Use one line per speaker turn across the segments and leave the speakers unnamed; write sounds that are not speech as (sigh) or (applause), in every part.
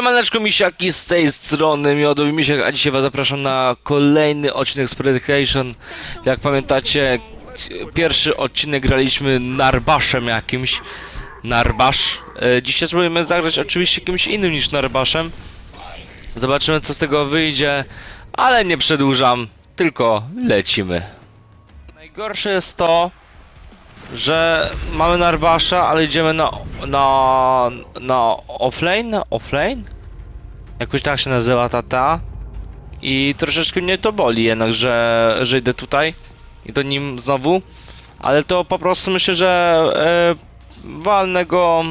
Siemaneczko misiaki z tej strony Miodowy Misiak, a dzisiaj was zapraszam na kolejny odcinek z Predication. Jak pamiętacie, pierwszy odcinek graliśmy Narbaszem jakimś. Narbasz. E, Dzisiaj spróbujemy zagrać oczywiście kimś innym niż Narbaszem. Zobaczymy co z tego wyjdzie, ale nie przedłużam, tylko lecimy. Najgorsze jest to, że mamy Narbasza, ale idziemy na, na, na offlane? Offlane? Jakoś tak się nazywa ta ta. I troszeczkę mnie to boli jednak, że, że idę tutaj i to nim znowu. Ale to po prostu myślę, że e, walnę go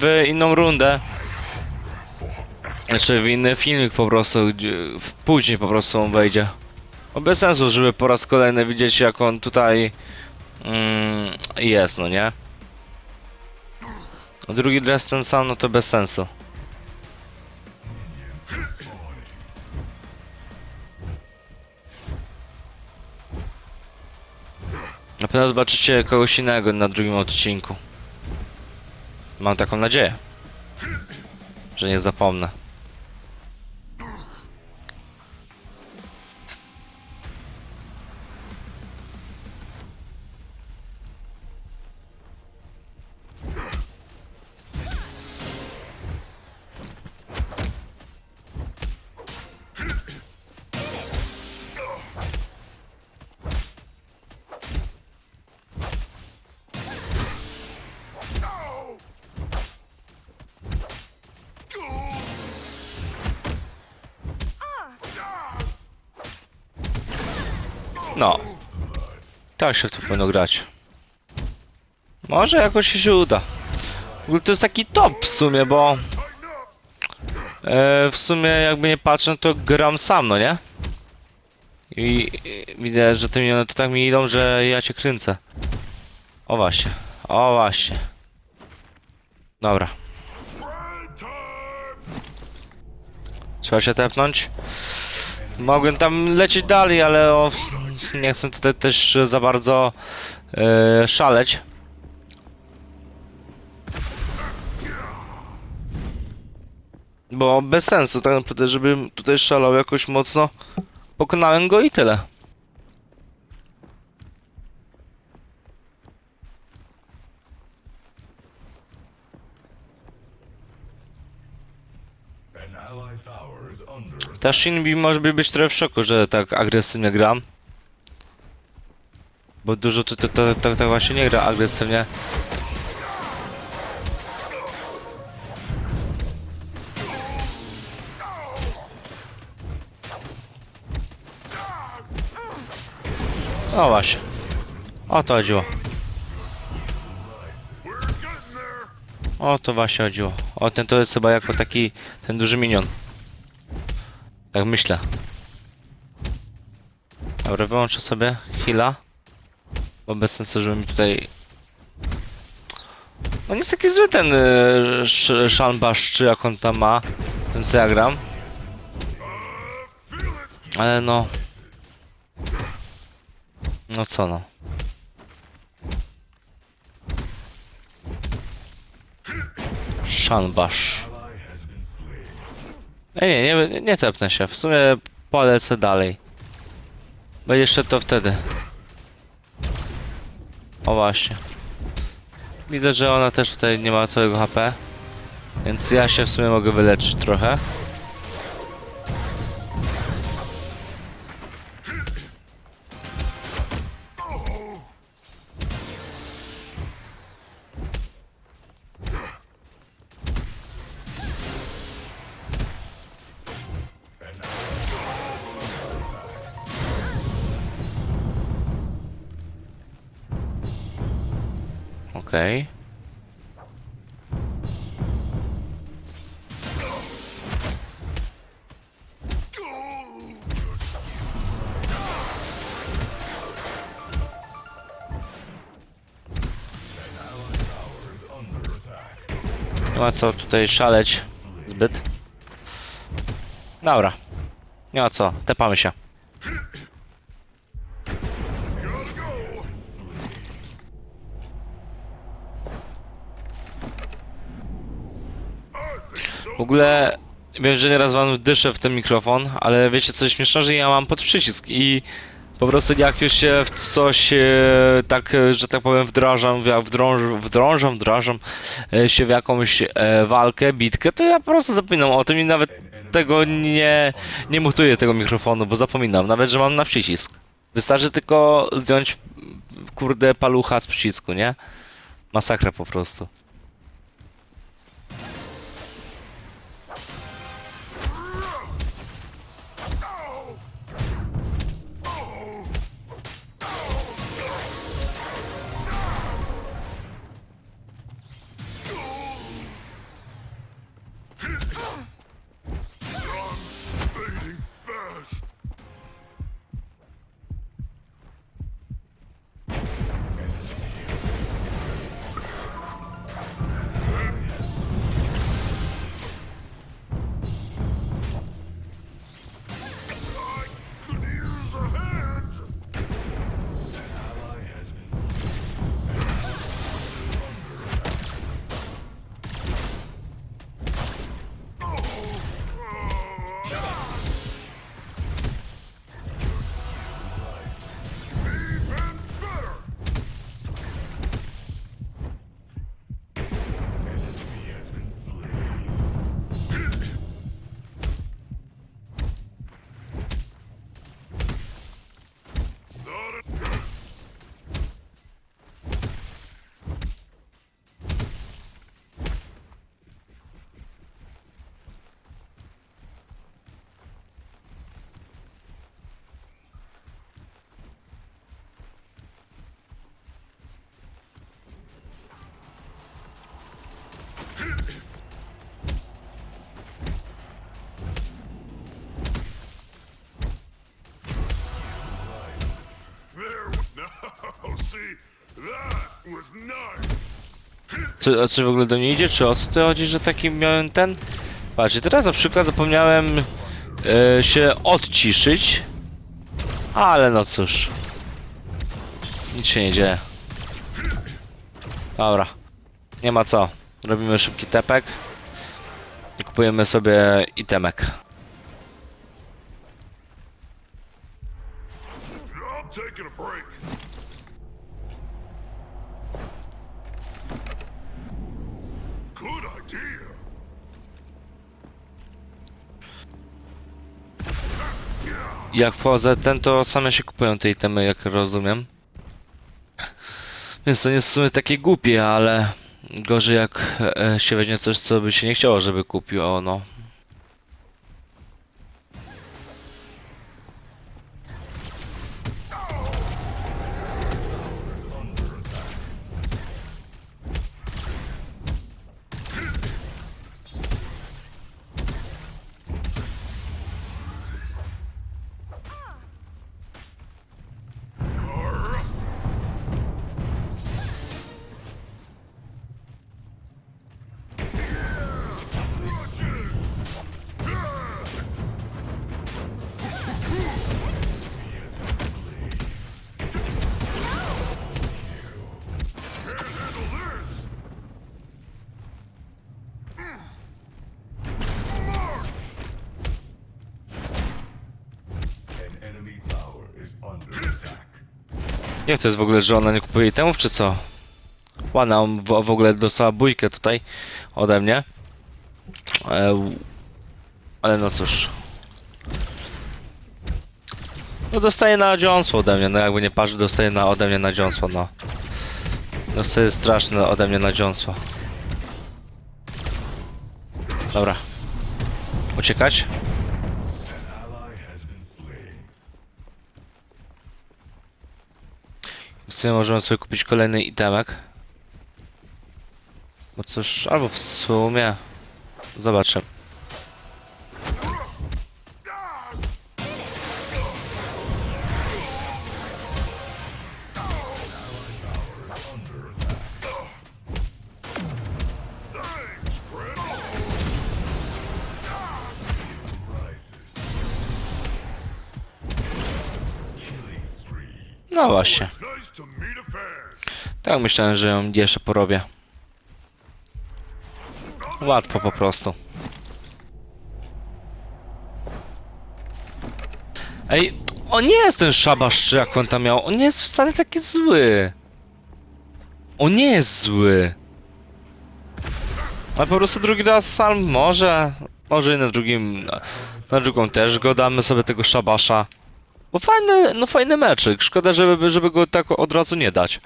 w inną rundę. Znaczy w inny filmik po prostu, gdzie, później po prostu on wejdzie. Bez sensu, żeby po raz kolejny widzieć jak on tutaj Mm, jest, no nie? A drugi dres ten sam, no to bez sensu. Na pewno zobaczycie kogoś innego na drugim odcinku. Mam taką nadzieję, że nie zapomnę. No. Tak się w to powinno grać. Może jakoś się uda. W ogóle to jest taki top w sumie, bo... E, w sumie jakby nie patrzę, to gram sam, no nie? I, i widzę, że te miliony to tak mi idą, że ja cię kręcę. O właśnie. O właśnie. Dobra. Trzeba się tepnąć. Mogłem tam lecieć dalej, ale o, nie chcę tutaj też za bardzo e, szaleć. Bo bez sensu tak naprawdę, żebym tutaj szalał jakoś mocno. Pokonałem go i tyle. Ta Shinbi może by być trochę w szoku, że tak agresywnie gram. Bo dużo to, to, tak właśnie nie gra agresywnie. O właśnie. O to chodziło. O to właśnie chodziło. O ten to jest chyba jako taki ten duży minion. Tak myślę. Dobra, wyłączę sobie heala. Bo bez sensu, żeby mi tutaj... No nie jest taki zły ten Shanbash, czy jak on tam ma. Ten co ja gram. Ale no... No co no. Shanbash. Ej, nie, nie, nie tepnę się. W sumie polecę dalej. Będzie jeszcze to wtedy. O właśnie. Widzę, że ona też tutaj nie ma całego HP. Więc ja się w sumie mogę wyleczyć trochę. Ma co tutaj szaleć zbyt. Dobra. Nie ma co, tepamy się. W ogóle wiem, że nieraz wam dyszę w ten mikrofon, ale wiecie co śmieszne, że ja mam pod przycisk i po prostu jak już się w coś e, tak, e, że tak powiem wdrażam, wdrąż, wdrążam, wdrażam e, się w jakąś walkę, bitkę, to ja po prostu zapominam o tym i nawet tego nie, nie mutuję tego mikrofonu, bo zapominam, nawet że mam na przycisk. Wystarczy tylko zdjąć kurde palucha z przycisku, nie? Masakra po prostu. Czy, a czy w ogóle do mnie idzie, czy o co ty chodzi, że taki miałem ten? Patrzcie, teraz na przykład zapomniałem e, się odciszyć, ale no cóż. Nic się nie dzieje. Dobra. Nie ma co. Robimy szybki tepek. I kupujemy sobie itemek. Jak wchodzę ten, to same się kupują te itemy, jak rozumiem. Więc to nie jest w sumie takie głupie, ale gorzej jak e, się weźmie coś, co by się nie chciało, żeby kupił, o no. Jak to jest w ogóle, że ona nie kupuje itemów, czy co? Ładna, on w, w ogóle dostała bójkę tutaj ode mnie. E, ale no cóż. No dostaje na dziąsło ode mnie, no jakby nie parzy, dostaje na, ode mnie na dziąsło, no. Dostaje straszne ode mnie na dziąsło. Dobra. Uciekać? Sumie możemy sobie kupić kolejny itemek. Bo cóż, albo w sumie... Zobaczę.
Schowała się.
Tak myślałem, że ją jeszcze porobię. Łatwo po prostu. Ej, on nie jest ten szabasz, czy jak on tam miał. On nie jest wcale taki zły. On nie jest zły. Ale po prostu drugi raz sam może. Może i na drugim. Na drugą też go damy sobie tego szabasza. Bo fajny, no fajny meczyk. Szkoda, żeby, żeby go tak od razu nie dać.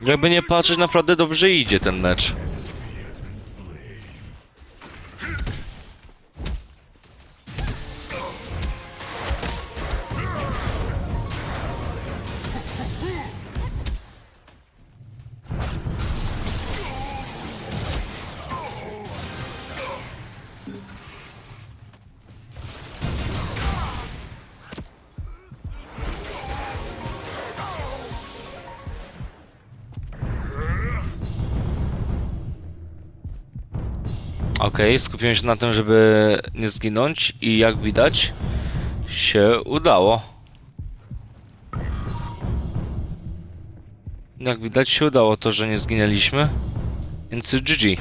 Jakby nie patrzeć, naprawdę dobrze idzie ten mecz. Okej, skupiłem się na tym, żeby nie zginąć i jak widać się udało. Jak widać się udało to, że nie zginęliśmy. Więc GG.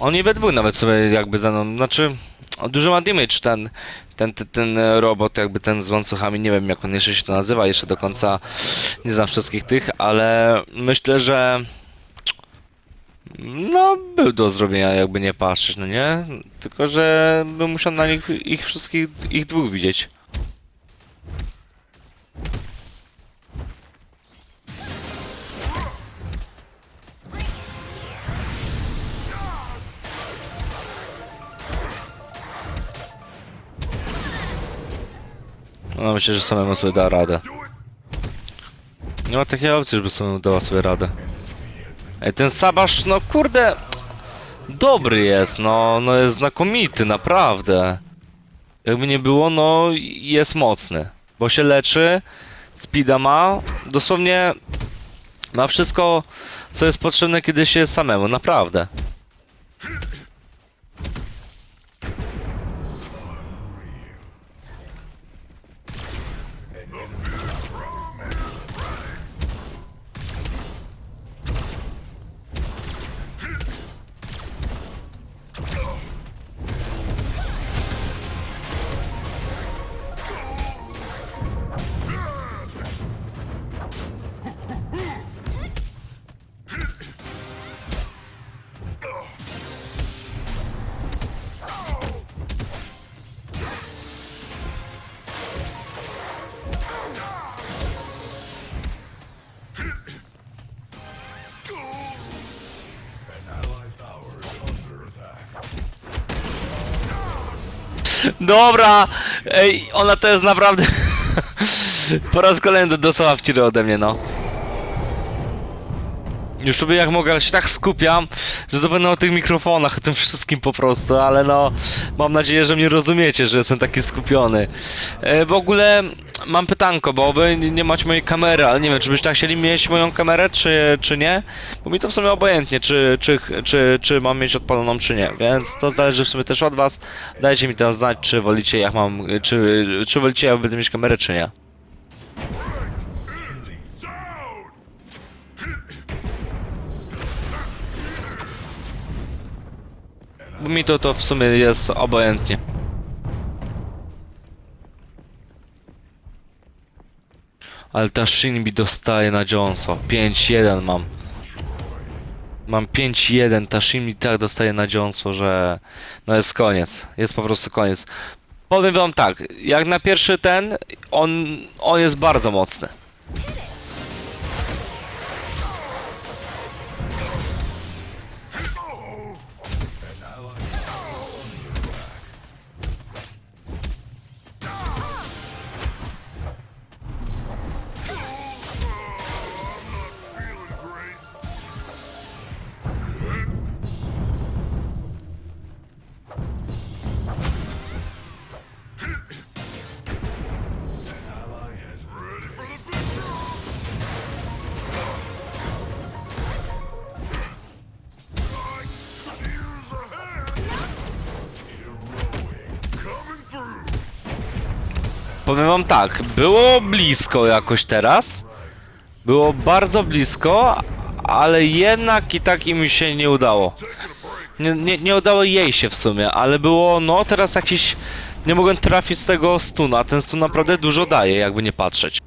Oni we dwóch nawet sobie jakby za mną, znaczy dużo ma damage ten, ten, ten, ten robot, jakby ten z łańcuchami, nie wiem jak on jeszcze się to nazywa, jeszcze do końca nie znam wszystkich tych, ale myślę, że no był do zrobienia jakby nie patrzeć, no nie? Tylko, że bym musiał na nich ich wszystkich, ich dwóch widzieć. No myślę, że samemu sobie da radę. Nie ma takiej opcji, żeby samemu dała sobie radę. Ej, ten Sabasz, no kurde... Dobry jest, no, no jest znakomity, naprawdę. Jakby nie było, no jest mocny. Bo się leczy, speeda ma, dosłownie ma wszystko, co jest potrzebne, kiedy się jest samemu, naprawdę. Dobra! Ej, ona to jest naprawdę... (laughs) po raz kolejny dostała w ciry ode mnie, no. Już sobie jak mogę, ale się tak skupiam, że zapomnę o tych mikrofonach, o tym wszystkim po prostu, ale no... Mam nadzieję, że mnie rozumiecie, że jestem taki skupiony. E, w ogóle mam pytanko, bo wy nie macie mojej kamery, ale nie wiem, czy byście chcieli mieć moją kamerę, czy, czy nie? Bo mi to w sumie obojętnie, czy, czy, czy, czy mam mieć odpaloną, czy nie. Więc to zależy w sumie też od was. Dajcie mi teraz znać, czy wolicie jak mam, czy, czy wolicie jak będę mieć kamerę, czy nie. Bo mi to, to w sumie jest obojętnie. Ale ta Shinbi dostaje na dziąsło. 5-1 mam. Mam 5-1, ta Shinbi tak dostaje na dziąsło, że no jest koniec. Jest po prostu koniec. Powiem wam tak, jak na pierwszy ten, on, on jest bardzo mocny. Powiem wam tak, było blisko jakoś teraz. Było bardzo blisko, ale jednak i tak im się nie udało. Nie, nie, nie udało jej się w sumie, ale było, no teraz jakiś... Nie mogłem trafić z tego stuna, ten stun naprawdę dużo daje, jakby nie patrzeć.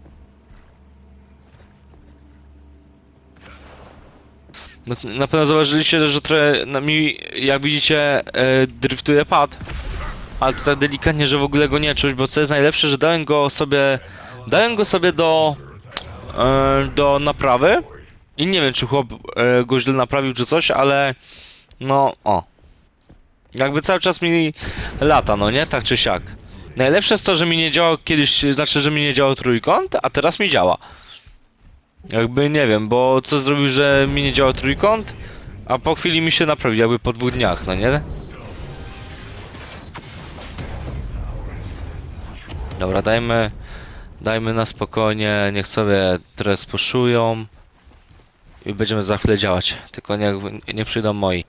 No, na pewno zauważyliście, że trochę mi, jak widzicie, e, driftuje pad. Ale to tak delikatnie, że w ogóle go nie czuć, bo co jest najlepsze, że dałem go sobie... Dałem go sobie do... E, do naprawy. I nie wiem, czy chłop e, go źle naprawił, czy coś, ale... No, o. Jakby cały czas mi lata, no nie? Tak czy siak. Najlepsze jest to, że mi nie działał kiedyś, znaczy, że mi nie działał trójkąt, a teraz mi działa. Jakby nie wiem, bo co zrobił, że mi nie działał trójkąt, a po chwili mi się naprawił, jakby po dwóch dniach, no nie? Dobra, dajmy, dajmy na spokojnie, niech sobie trochę spuszują i będziemy za chwilę działać. Tylko nie, nie przyjdą moi.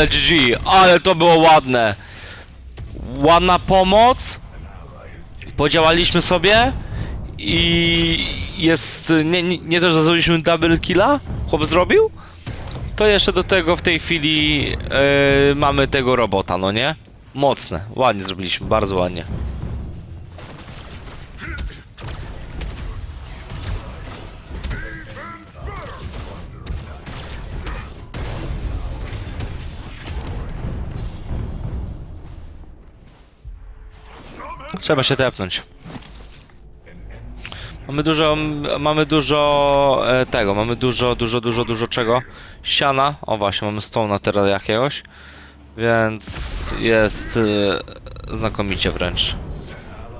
Ale GG, ale to było ładne. Ładna pomoc. Podziałaliśmy sobie i jest nie, nie, nie to, że zrobiliśmy double killa, chłop zrobił. To jeszcze do tego w tej chwili yy, mamy tego robota, no nie? Mocne, ładnie zrobiliśmy, bardzo ładnie. Trzeba się tepnąć. Mamy dużo, mamy dużo e, tego, mamy dużo, dużo, dużo, dużo czego? Siana, o właśnie, mamy stołna teraz jakiegoś, więc jest e, znakomicie wręcz.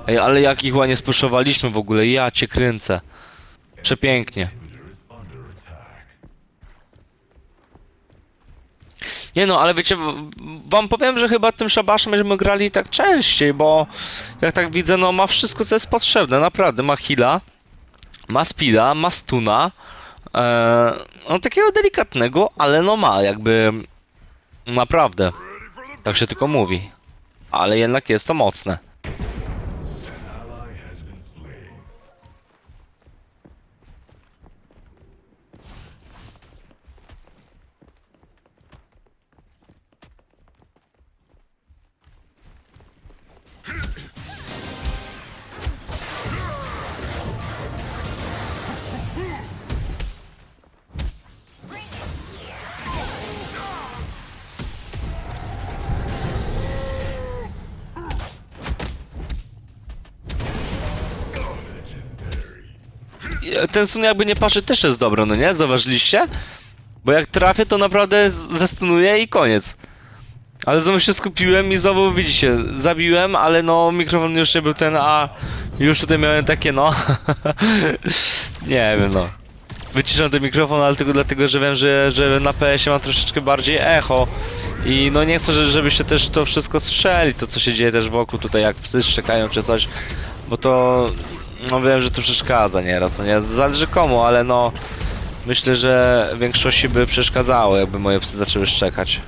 Ej, ale jak ich ładnie spuszowaliśmy w ogóle, ja cię kręcę. Przepięknie. Nie no, ale wiecie, wam powiem, że chyba tym szabaszem będziemy grali tak częściej, bo jak tak widzę, no ma wszystko co jest potrzebne, naprawdę, ma heala, ma speeda, ma stuna, e, no takiego delikatnego, ale no ma, jakby, naprawdę, tak się tylko mówi, ale jednak jest to mocne. Ten stun jakby nie patrzy też jest dobry, no nie? Zauważyliście? Bo jak trafię, to naprawdę zestunuję i koniec. Ale znowu się skupiłem i znowu widzicie, zabiłem, ale no mikrofon już nie był ten, a już tutaj miałem takie no. (laughs) nie wiem no. Wyciszam ten mikrofon, ale tylko dlatego, że wiem, że, że na PS-ie mam troszeczkę bardziej echo. I no nie chcę, że- żebyście też to wszystko słyszeli, to co się dzieje też wokół tutaj, jak psy szczekają czy coś. Bo to, no wiem, że to przeszkadza nieraz, no nie, zależy komu, ale no... Myślę, że większości by przeszkadzało, jakby moje psy zaczęły szczekać.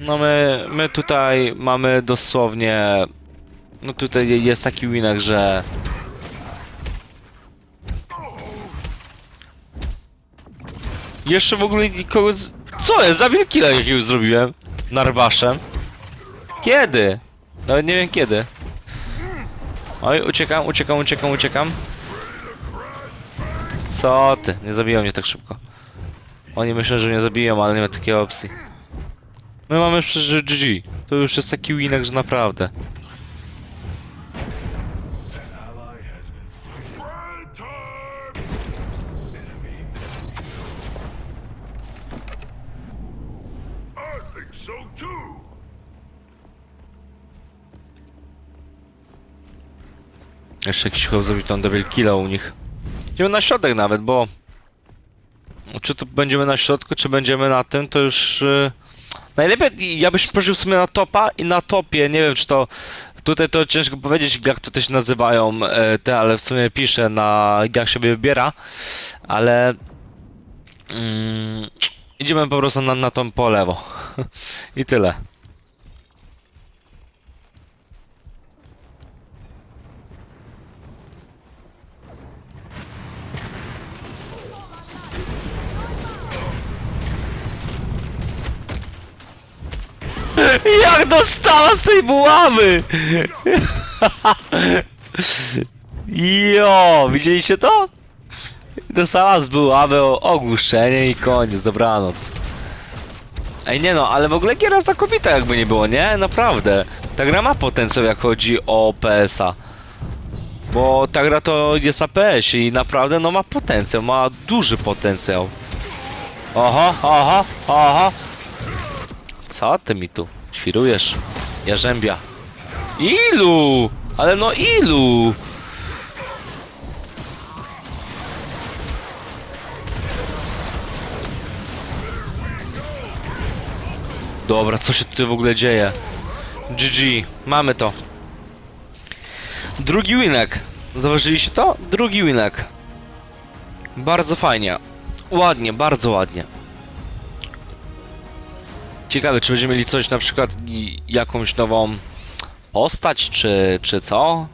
No my, my tutaj mamy dosłownie... No tutaj jest taki winek, że... Jeszcze w ogóle nikogo z... Co jest? Zabił killa jakiegoś zrobiłem. Narwaszem. Kiedy? Nawet nie wiem kiedy. Oj, uciekam, uciekam, uciekam, uciekam. Co ty? Nie zabiło mnie tak szybko. Oni myślą, że mnie zabiją, ale nie ma takiej opcji. My mamy przecież GG. To już jest taki winek, że naprawdę. Jeszcze jakiś chłop zrobił tą double killa u nich. Idziemy na środek nawet, bo... Czy to będziemy na środku, czy będziemy na tym, to już... Yy... Najlepiej, ja byś położył sobie na topa i na topie, nie wiem czy to... Tutaj to ciężko powiedzieć, jak to też nazywają e, te, ale w sumie piszę na jak się wybiera, ale... Mm, idziemy po prostu na, na tą po lewo. (laughs) I tyle. Jak dostała z tej buławy! Jo, widzieliście to? Dostała z buławy o ogłuszenie i koniec, dobranoc. Ej nie no, ale w ogóle giera znakomita jakby nie było, nie? Naprawdę. Ta gra ma potencjał jak chodzi o PS-a. Bo ta gra to jest na PS i naprawdę no ma potencjał, ma duży potencjał. Oho, oho, oho. Co ty mi tu świrujesz? Jarzębia. Ilu? Ale no ilu? Dobra, co się tutaj w ogóle dzieje? GG, mamy to. Drugi winek. Zauważyliście to? Drugi winek. Bardzo fajnie. Ładnie, bardzo ładnie. Ciekawe, czy będziemy mieli coś na przykład jakąś nową postać, czy, czy co?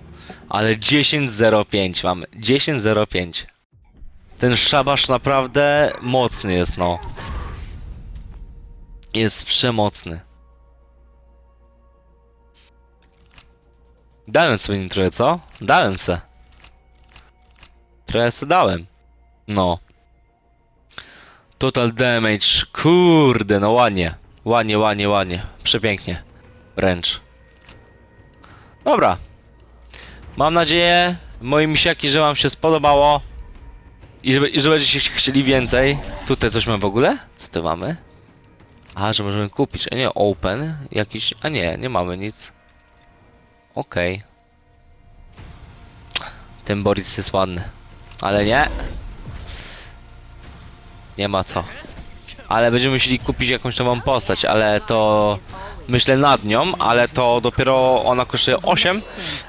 Ale 10.05 mamy. 10.05. Ten szabasz naprawdę mocny jest, no. Jest przemocny. Dałem sobie nim trochę, co? Dałem se. Trochę se dałem. No. Total damage. Kurde, no ładnie. Ładnie, ładnie, ładnie. Przepięknie. Wręcz. Dobra. Mam nadzieję, moi misiaki, że wam się spodobało. I że, i że będziecie chcieli więcej. Tutaj coś mam w ogóle? Co tu mamy? A, że możemy kupić. A nie, open. Jakiś... A nie, nie mamy nic. Okej. Ten Boris jest ładny. Ale nie. Nie ma co. Ale będziemy musieli kupić jakąś nową postać, ale to myślę nad nią, ale to dopiero ona kosztuje 8,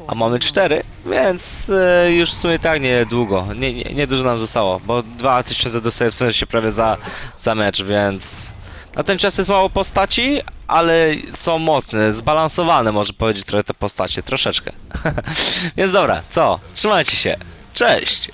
a mamy 4, więc e, już w sumie tak nie długo, nie, nie, nie dużo nam zostało, bo 2000 dostaję w sensie prawie za, za mecz, więc na ten czas jest mało postaci, ale są mocne, zbalansowane może powiedzieć trochę te postacie, troszeczkę. (laughs) więc dobra, co? Trzymajcie się, cześć!